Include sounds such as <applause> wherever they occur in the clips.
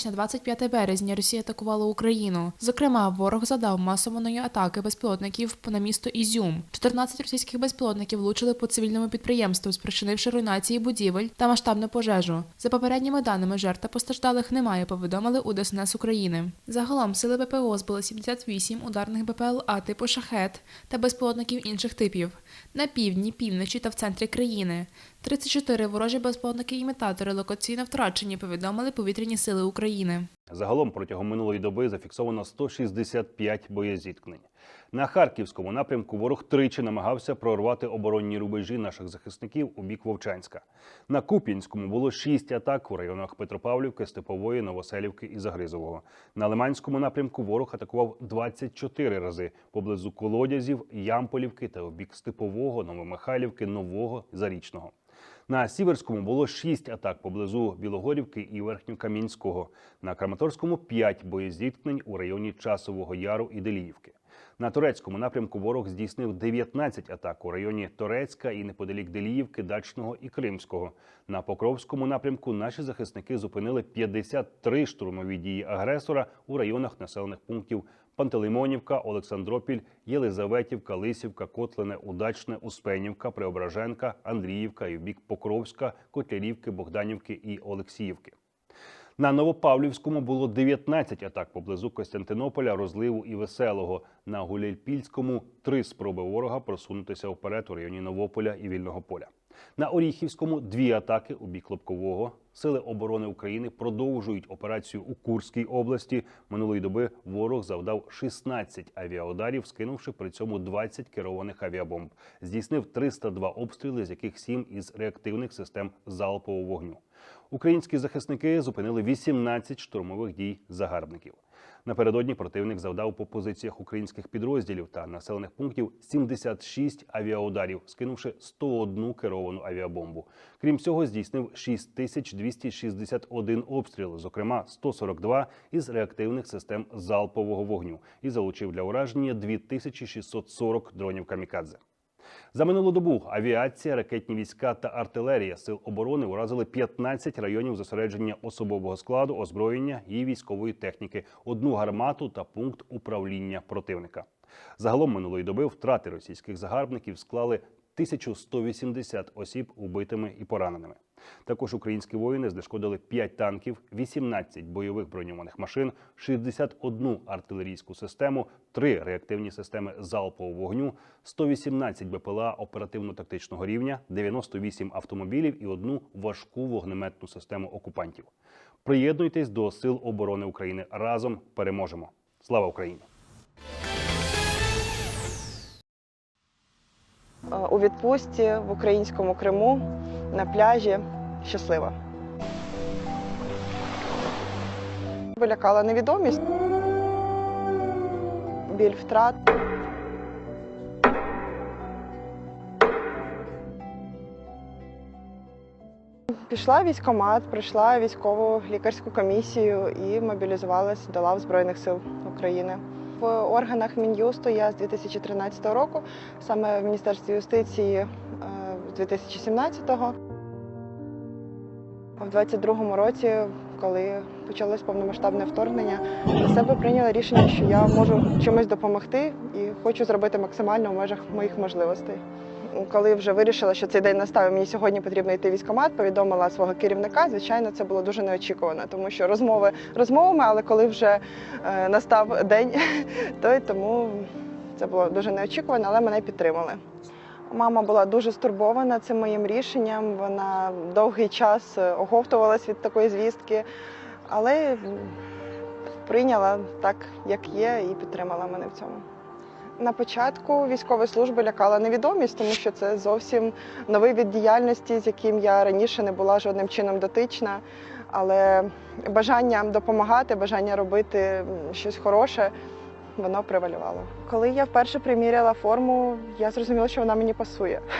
ніч на 25 березня Росія атакувала Україну. Зокрема, ворог задав масованої атаки безпілотників на місто Ізюм. 14 російських безпілотників влучили по цивільному підприємству, спричинивши руйнації будівель та масштабну пожежу. За попередніми даними, жертв та постраждалих немає. Повідомили у ДСНС України. Загалом сили ППО збили 78 ударних БПЛА типу шахет та безпілотників інших типів на півдні, півночі та в центрі країни. 34 ворожі безпілотники-імітатори локаційно втрачені, повідомили повітряні сили України. Загалом протягом минулої доби зафіксовано 165 боєзіткнень. На харківському напрямку ворог тричі намагався прорвати оборонні рубежі наших захисників у бік Вовчанська. На Куп'янському було 6 атак у районах Петропавлівки, Степової, Новоселівки і Загризового. На Лиманському напрямку ворог атакував 24 рази поблизу Колодязів, Ямполівки та у бік Степового, Новомихайлівки, Нового Зарічного. На Сіверському було 6 атак поблизу Білогорівки і Верхньокам'янського. На Краматорському 5 боєзіткнень у районі Часового Яру і Деліївки. На турецькому напрямку ворог здійснив 19 атак у районі Торецька і неподалік Деліївки, Дачного і Кримського. На Покровському напрямку наші захисники зупинили 53 штурмові дії агресора у районах населених пунктів Пантелеймонівка, Олександропіль, Єлизаветівка, Лисівка, Котлине, Удачне, Успенівка, Преображенка, Андріївка і в бік Покровська, Котлярівки, Богданівки і Олексіївки. На Новопавлівському було 19 атак поблизу Костянтинополя, розливу і веселого. На Гулільпільському три спроби ворога просунутися вперед у районі Новополя і Вільного поля. На Оріхівському дві атаки у бік Лобкового. Сили оборони України продовжують операцію у Курській області. Минулої доби ворог завдав 16 авіаударів, скинувши при цьому 20 керованих авіабомб. Здійснив 302 обстріли, з яких 7 із реактивних систем залпового вогню. Українські захисники зупинили 18 штурмових дій загарбників. Напередодні противник завдав по позиціях українських підрозділів та населених пунктів 76 авіаударів, скинувши 101 керовану авіабомбу. Крім цього, здійснив 6261 обстріл, зокрема 142 із реактивних систем залпового вогню, і залучив для ураження 2640 дронів камікадзе. За минулу добу авіація, ракетні війська та артилерія сил оборони уразили 15 районів зосередження особового складу, озброєння і військової техніки, одну гармату та пункт управління противника. Загалом минулої доби втрати російських загарбників склали 1180 осіб убитими і пораненими. Також українські воїни знешкодили 5 танків, 18 бойових броньованих машин, 61 артилерійську систему, 3 реактивні системи залпового вогню, 118 БПЛА оперативно-тактичного рівня, 98 автомобілів і одну важку вогнеметну систему окупантів. Приєднуйтесь до Сил оборони України. Разом переможемо! Слава Україні! У відпустці в українському Криму на пляжі щаслива. Вилякала невідомість, біль втрат. Пішла військкомат, пройшла військову лікарську комісію і мобілізувалась до лав Збройних сил України. В органах Мін'юсту я з 2013 року, саме в Міністерстві юстиції з 2017-го. У 22-му році, коли почалось повномасштабне вторгнення, для себе прийняла рішення, що я можу чимось допомогти і хочу зробити максимально в межах моїх можливостей. Коли вже вирішила, що цей день настав, і мені сьогодні потрібно йти в військкомат, повідомила свого керівника. Звичайно, це було дуже неочікувано, тому що розмови розмовами, але коли вже е, настав день, <laughs> то й тому це було дуже неочікувано, але мене підтримали. Мама була дуже стурбована цим моїм рішенням. Вона довгий час е, оговтувалась від такої звістки, але прийняла так, як є, і підтримала мене в цьому. На початку військової служби лякала невідомість, тому що це зовсім новий від діяльності, з яким я раніше не була жодним чином дотична. Але бажання допомагати, бажання робити щось хороше, воно превалювало. Коли я вперше приміряла форму, я зрозуміла, що вона мені пасує. <laughs>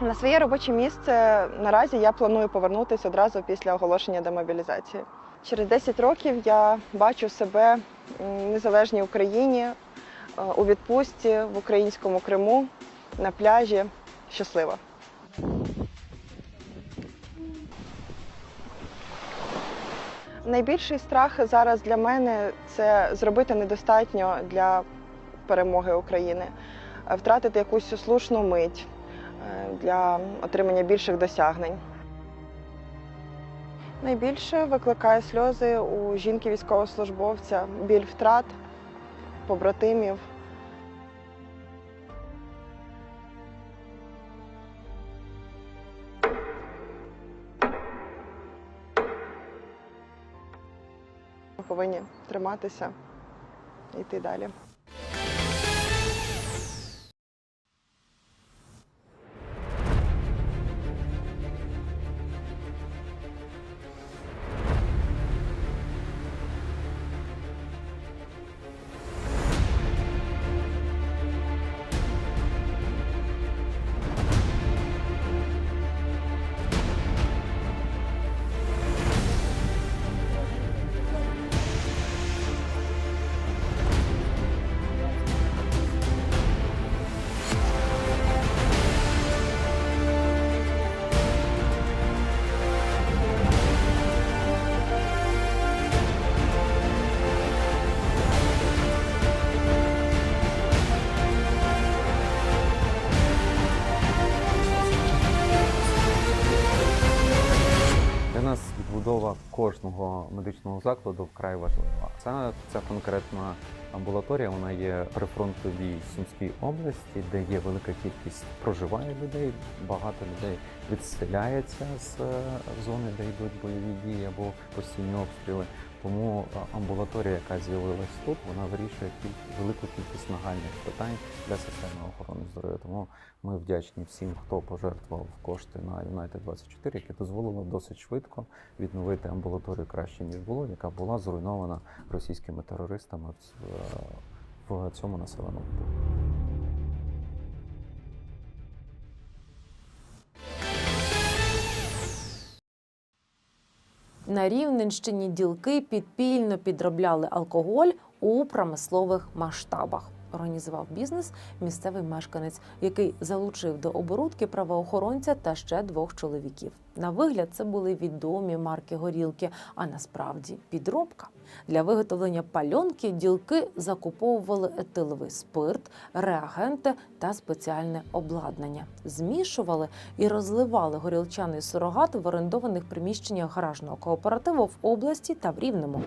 На своє робоче місце наразі я планую повернутися одразу після оголошення демобілізації. Через 10 років я бачу себе в незалежній Україні, е, у відпустці в українському Криму, на пляжі щаслива. Найбільший страх зараз для мене це зробити недостатньо для перемоги України, Е, втратити якусь слушну мить е, для отримання більших досягнень. Найбільше викликає сльози у жінки військовослужбовця, біль втрат, побратимів. Повинні триматися і йти далі. Нас відбудова кожного медичного закладу вкрай важлива. Це ця конкретна амбулаторія. Вона є при фронтовій Сумській області, де є велика кількість проживає людей. Багато людей відселяється з е, зони, де йдуть бойові дії або постійні обстріли. Тому амбулаторія, яка з'явилась тут, вона вирішує велику кількість нагальних питань для системи охорони здоров'я. Тому ми вдячні всім, хто пожертвував кошти на United 24 яке дозволило досить швидко відновити амбулаторію краще ніж було, яка була зруйнована російськими терористами в в цьому населеному пункті. На Рівненщині ділки підпільно підробляли алкоголь у промислових масштабах. Організував бізнес місцевий мешканець, який залучив до оборудки правоохоронця та ще двох чоловіків. На вигляд це були відомі марки горілки, а насправді підробка. Для виготовлення пальонки ділки закуповували етиловий спирт, реагенти та спеціальне обладнання. Змішували і розливали горілчаний сурогат в орендованих приміщеннях гаражного кооперативу в області та в Рівному.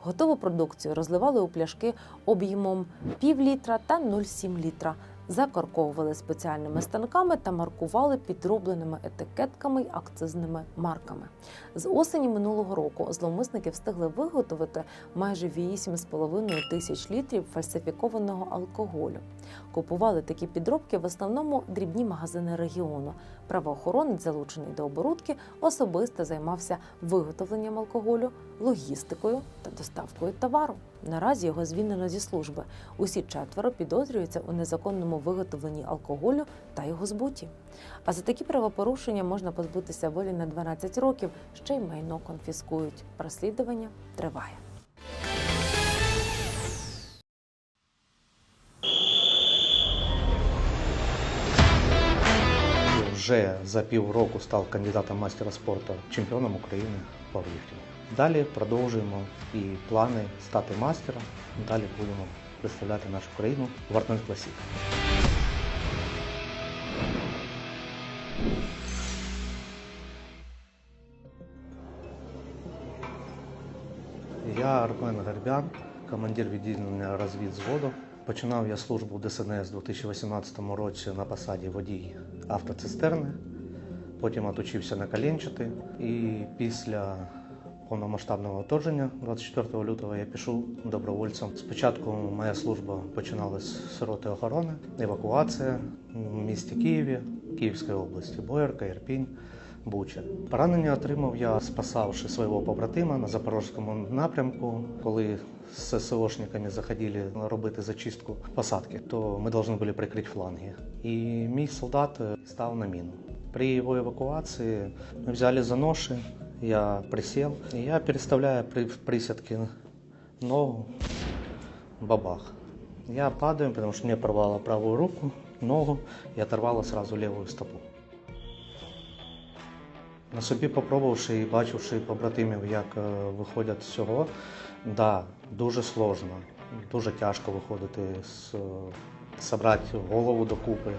Готову продукцію розливали у пляшки об'ємом пів літра та 0,7 літра. Закорковували спеціальними станками та маркували підробленими етикетками й акцизними марками. З осені минулого року зловмисники встигли виготовити майже 8,5 тисяч літрів фальсифікованого алкоголю. Купували такі підробки в основному дрібні магазини регіону. Правоохоронець, залучений до оборудки, особисто займався виготовленням алкоголю, логістикою та доставкою товару. Наразі його звільнено зі служби. Усі четверо підозрюються у незаконному виготовленні алкоголю та його збуті. А за такі правопорушення можна позбутися волі на 12 років, ще й майно конфіскують. Розслідування триває. Вже за півроку став кандидатом мастера спорту, чемпіоном України по ліфтингу. Далі продовжуємо і плани стати мастером. Далі будемо представляти нашу країну в Артнет Класі. Я Армен Гарбян, командир відділення розвідзводу. Починав я службу ДСНС у 2018 році на посаді водій автоцистерни. Потім отучився на коленчати. І після повномасштабного вторгнення 24 лютого я пішов добровольцем. Спочатку моя служба починалась з роти охорони, евакуація в місті Києві, Київської області, Боярка, Ірпінь. Буча. Поранення отримав я, спасавши свого побратима на запорозькому напрямку, коли з ССОшниками заходили робити зачистку посадки, то ми повинні були прикрити фланги. І мій солдат е, став на міну. При його евакуації ми взяли за ноші, я присів, і я переставляю при присядки ногу, бабах. Я падаю, потому что мне порвало правую руку, ногу и оторвало сразу левую стопу. На собі попробувавши і бачивши побратимів, як е, виходять з цього, да, дуже сложно, дуже тяжко виходити з е, голову докупи,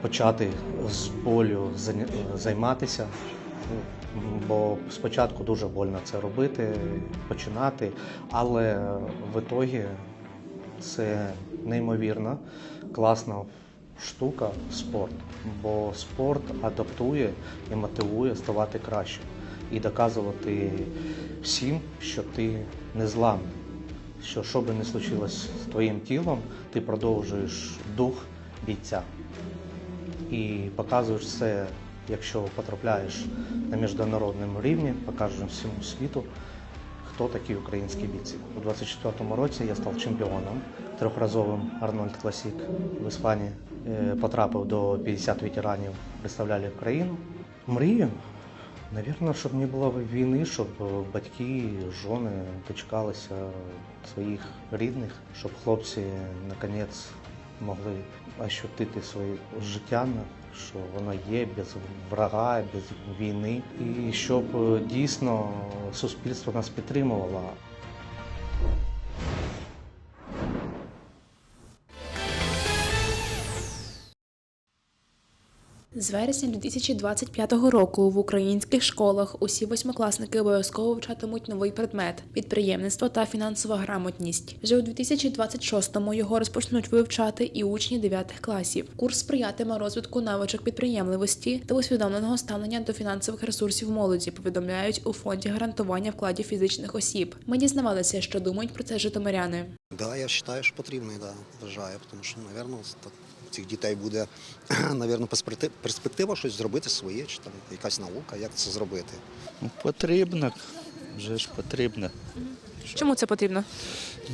почати з болю займатися. Бо спочатку дуже больно це робити, починати, але в ітогі це неймовірна, класна штука спорт. Бо спорт адаптує і мотивує ставати краще і доказувати всім, що ти не зламний. Що що би не случилось з твоїм тілом, ти продовжуєш дух бійця і показуєш це, якщо потрапляєш на міжнародному рівні, покажеш всьому світу, хто такі українські бійці. У 24-му році я став чемпіоном, трьохразовим Арнольд Класік в Іспанії. Е, Потрапив до 50 ветеранів, представляли Україну. Мрію, Навірно, щоб не було війни, щоб батьки, жони дочекалися своїх рідних, щоб хлопці наконець могли ощутити своє життя, що воно є без врага, без війни, і щоб е, дійсно суспільство нас підтримувало. З вересня 2025 року в українських школах усі восьмикласники обов'язково вчатимуть новий предмет підприємництво та фінансова грамотність. Вже у 2026-му його розпочнуть вивчати і учні 9 класів. Курс сприятиме розвитку навичок підприємливості та усвідомленого ставлення до фінансових ресурсів молоді. Повідомляють у фонді гарантування вкладів фізичних осіб. Ми дізнавалися, що думають про це житомиряни. Да, я вважаю, що потрібно, да, вважаю, тому що, мабуть, у цих дітей буде, <clears throat> мабуть, перспектива щось зробити своє, чи там якась наука, як це зробити. Ну, Потрібно, вже ж потрібно. Чому це потрібно?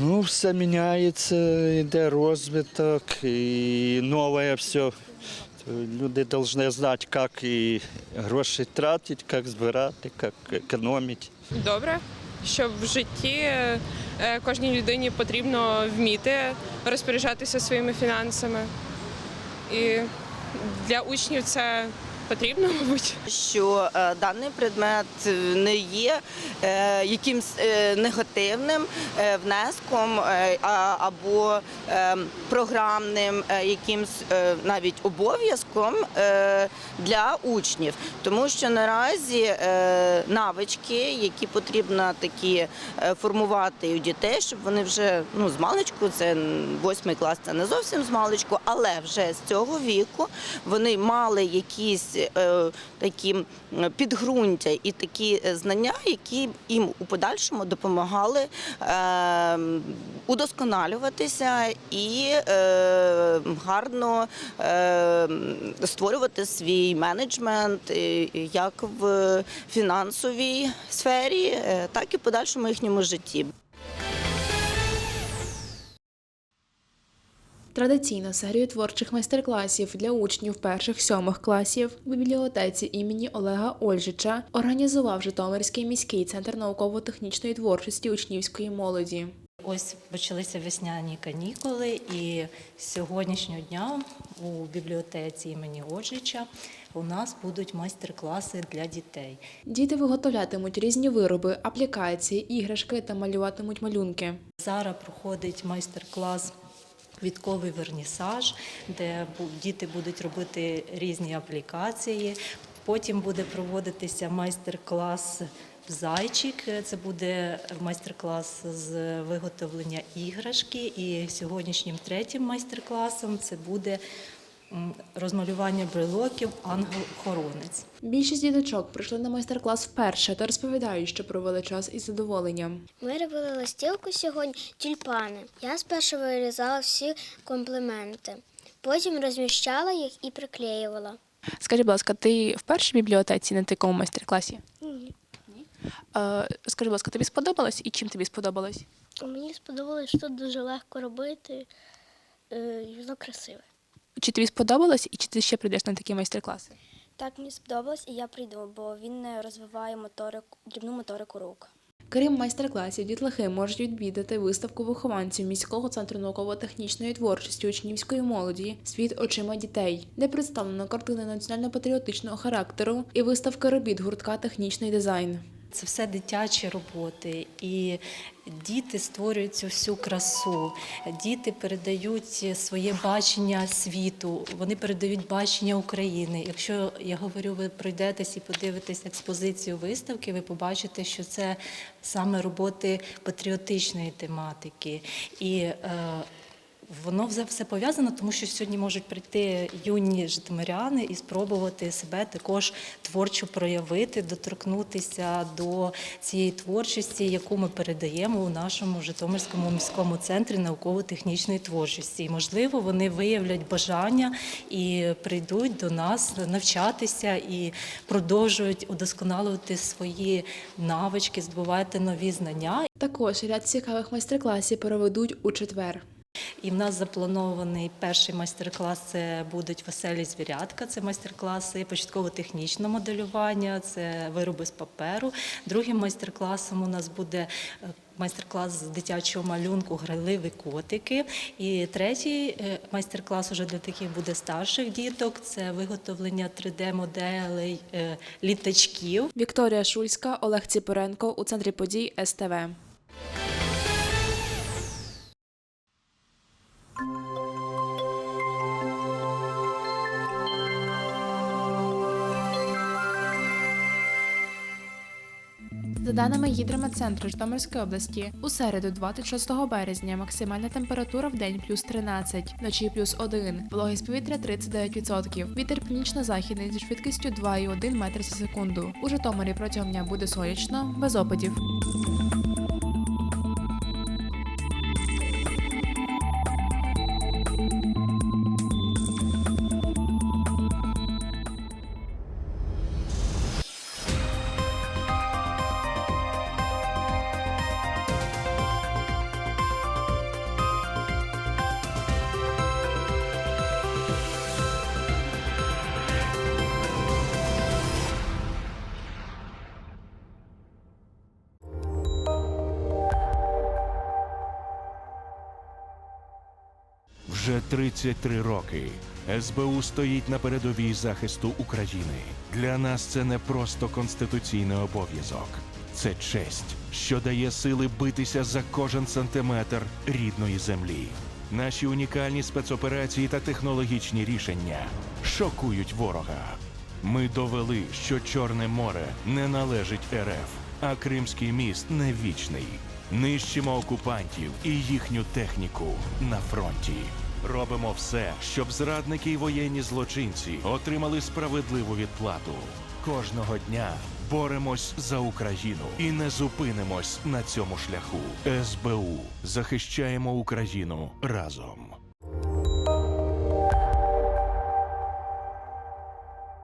Ну, все міняється, йде розвиток і нове все. Люди повинні знати, як і гроші тратити, як збирати, як економити. добре, що в житті е, кожній людині потрібно вміти розпоряджатися своїми фінансами. І для учнів це потрібно, <laughs> мабуть. що е, даний предмет не є е, якимсь е, негативним е, внеском е, або е, програмним е, якимсь е, навіть обов'язком е, для учнів, тому що наразі е, навички, які потрібно такі е, формувати у дітей, щоб вони вже ну з маличку, це восьмий клас, це не зовсім з маличку, але вже з цього віку вони мали якісь такі підґрунтя і такі е, знання, які їм у подальшому допомагали е, удосконалюватися і е, гарно е, створювати свій менеджмент е, як в фінансовій сфері, е, так і в подальшому їхньому житті. Традиційно серію творчих майстер-класів для учнів перших-сьомих класів в бібліотеці імені Олега Ольжича організував Житомирський міський центр науково-технічної творчості учнівської молоді. Ось почалися весняні канікули, і з сьогоднішнього дня у бібліотеці імені Оджича у нас будуть майстер-класи для дітей. Діти виготовлятимуть різні вироби, аплікації, іграшки та малюватимуть малюнки. Зараз проходить майстер-клас. Квітковий вернісаж, де діти будуть робити різні аплікації. Потім буде проводитися майстер-клас зайчик. Це буде майстер-клас з виготовлення іграшки. І сьогоднішнім третім майстер-класом це буде розмалювання брелоків ангел-хоронець. Більшість діточок прийшли на майстер-клас вперше та розповідають, що провели час із задоволенням. Ми робили листівку сьогодні тюльпани. Я спершу вирізала всі компліменти, потім розміщала їх і приклеювала. Скажи, будь ласка, ти в першій бібліотеці на такому майстер-класі? Ні. Е, скажи, будь ласка, тобі сподобалось і чим тобі сподобалось? Мені сподобалось, що тут дуже легко робити, е, і воно красиве. Чи тобі сподобалось, і чи ти ще прийдеш на такі майстер-класи? Так мені сподобалось, і я прийду, бо він розвиває моторику, дрібну моторику рук. Крім майстер-класів, дітлахи можуть відвідати виставку вихованців міського центру науково-технічної творчості учнівської молоді Світ очима дітей, де представлено картини національно-патріотичного характеру і виставка робіт гуртка Технічний дизайн. Це все дитячі роботи, і діти створюють цю всю красу. Діти передають своє бачення світу, вони передають бачення України. Якщо я говорю, ви пройдетесь і подивитесь експозицію виставки, ви побачите, що це саме роботи патріотичної тематики. І е, Воно все, пов'язано, тому що сьогодні можуть прийти юні житомиряни і спробувати себе також творчо проявити, доторкнутися до цієї творчості, яку ми передаємо у нашому Житомирському міському центрі науково-технічної творчості. І, можливо, вони виявлять бажання і прийдуть до нас навчатися і продовжують удосконалювати свої навички, здобувати нові знання. Також ряд цікавих майстер-класів проведуть у четвер. І в нас запланований перший майстер-клас. Це будуть веселі звірятка. Це майстер-класи початково-технічного моделювання, це вироби з паперу. Другим майстер-класом у нас буде е, майстер-клас з дитячого малюнку Грайливі котики. І третій е, майстер-клас уже для таких буде старших діток. Це виготовлення 3D-моделей е, літачків. Вікторія Шульська, Олег Ціпоренко у центрі подій СТВ. За даними гідрометцентру Житомирської області, у середу, 26 березня, максимальна температура в день плюс 13, вночі плюс 1, вологість повітря 39%, вітер північно-західний зі швидкістю 2,1 метр за секунду. У Житомирі протягом дня буде сонячно, без опадів. Вже 33 роки СБУ стоїть на передовій захисту України. Для нас це не просто конституційний обов'язок, це честь, що дає сили битися за кожен сантиметр рідної землі. Наші унікальні спецоперації та технологічні рішення шокують ворога. Ми довели, що Чорне море не належить РФ, а Кримський міст не вічний. Нищимо окупантів і їхню техніку на фронті. Робимо все, щоб зрадники і воєнні злочинці отримали справедливу відплату. Кожного дня боремось за Україну і не зупинимось на цьому шляху. СБУ захищаємо Україну разом.